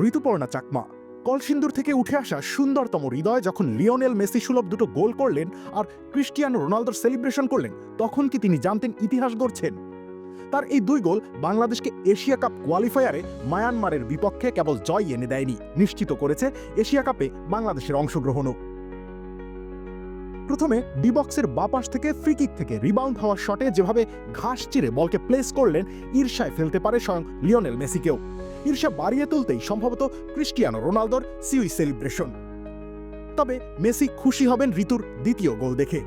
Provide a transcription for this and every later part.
ঋতুপর্ণা চাকমা। কলসিন্দুর থেকে উঠে আসা সুন্দরতম হৃদয় যখন লিওনেল মেসি সুলভ দুটো গোল করলেন আর ক্রিস্টিয়ানো রোনালদোর সেলিব্রেশন করলেন, তখন কি তিনি জানতেন ইতিহাস গড়ছেন? তার এই দুই গোল বাংলাদেশকে এশিয়া কাপ কোয়ালিফায়ারে মায়ানমারের বিপক্ষে কেবল জয় এনে দেয়নি, নিশ্চিত করেছে এশিয়া কাপে বাংলাদেশের অংশগ্রহণও। প্রথমে ডিবক্সের বাপাস থেকে ফ্রিকিক থেকে রিবাউন্ড হওয়ার শটে যেভাবে ঘাস চিরে বলকে প্লেস করলেন, ঈর্ষায় ফেলতে পারে স্বয়ং লিওনেল মেসিকেও। ঈর্ষা বাড়িয়ে তুলতেই সম্ভবত ক্রিস্টিয়ানো রোনালদোর সিউই সেলিব্রেশন। তবে মেসি খুশি হবেন ঋতুর দ্বিতীয় গোল দেখে।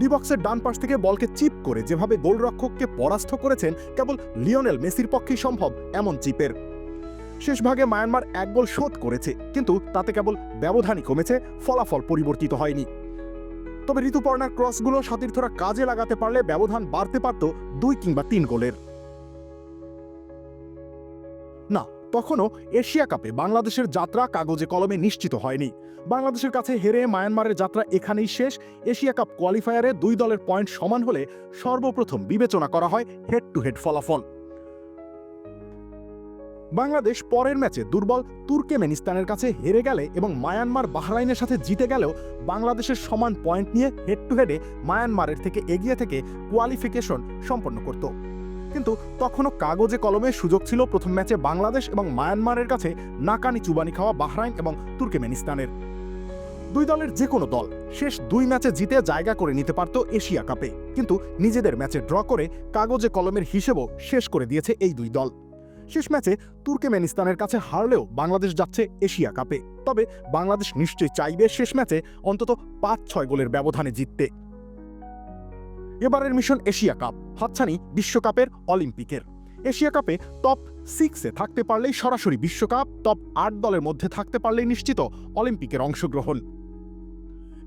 ডিবক্সের ডান পাশ থেকে বলকে চিপ করে যেভাবে গোলরক্ষককে পরাস্ত করেছেন, কেবল লিওনেল মেসির পক্ষেই সম্ভব এমন চিপের। শেষ ভাগে মায়ানমার এক গোল শোধ করেছে, কিন্তু তাতে কেবল ব্যবধানই কমেছে, ফলাফল পরিবর্তিত হয়নি। তবে ঋতুপর্ণার ক্রসগুলো সতীর্থরা কাজে লাগাতে পারলে ব্যবধান বাড়তে পারত দুই কিংবা তিন গোলের। না তখনও এশিয়া কাপে বাংলাদেশের যাত্রা কাগজে কলমে নিশ্চিত হয়নি। বাংলাদেশের কাছে হেরে মায়ানমারের যাত্রা এখানেই শেষ। এশিয়া কাপ কোয়ালিফায়ারে দুই দলের পয়েন্ট সমান হলে সর্বপ্রথম বিবেচনা করা হয় হেড টু হেড ফলাফল। বাংলাদেশ পরের ম্যাচে দুর্বল তুর্কেমেনিস্তানের কাছে হেরে গেলে এবং মায়ানমার বাহরাইনের সাথে জিতে গেলেও বাংলাদেশের সমান পয়েন্ট নিয়ে হেড টু হেডে মায়ানমারের থেকে এগিয়ে থেকে কোয়ালিফিকেশন সম্পন্ন করত। কিন্তু তখনও কাগজে কলমে সুযোগ ছিল প্রথম ম্যাচে বাংলাদেশ এবং মায়ানমারের কাছে নাকানি চুবানি খাওয়া বাহরাইন এবং তুর্কেমেনিস্তানের। দুই দলের যে কোনো দল শেষ দুই ম্যাচে জিতে জায়গা করে নিতে পারত এশিয়া কাপে। কিন্তু নিজেদের ম্যাচে ড্র করে কাগজে কলমের হিসেবও শেষ করে দিয়েছে এই দুই দল। শেষ ম্যাচে তুর্কেমেনিস্তানের কাছে হারলেও বাংলাদেশ যাচ্ছে এশিয়া কাপে। তবে বাংলাদেশ নিশ্চয়ই চাইবে শেষ ম্যাচে অন্তত পাঁচ ছয় গোলের ব্যবধানে জিততে। এবারের মিশন এশিয়া কাপ, হাতছানি বিশ্বকাপের অলিম্পিকের। এশিয়া কাপে টপ সিক্সে থাকতে পারলেই সরাসরি বিশ্বকাপ টপ আট দলের মধ্যে থাকতে পারলেই নিশ্চিত অলিম্পিকের অংশগ্রহণ।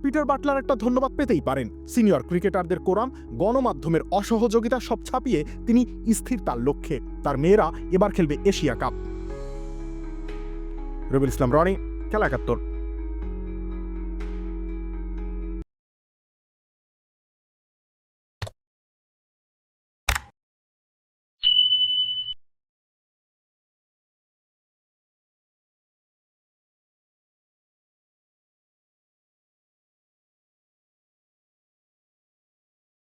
পিটার বাটলার একটা ধন্যবাদ পেতেই পারেন। সিনিয়র ক্রিকেটারদের কোরাম, গণমাধ্যমের অসহযোগিতা সব ছাপিয়ে তিনি স্থির তার লক্ষ্যে। তার মেয়েরা এবার খেলবে এশিয়া কাপ। রবিল ইসলাম, রনি, খেলা একাত্তর।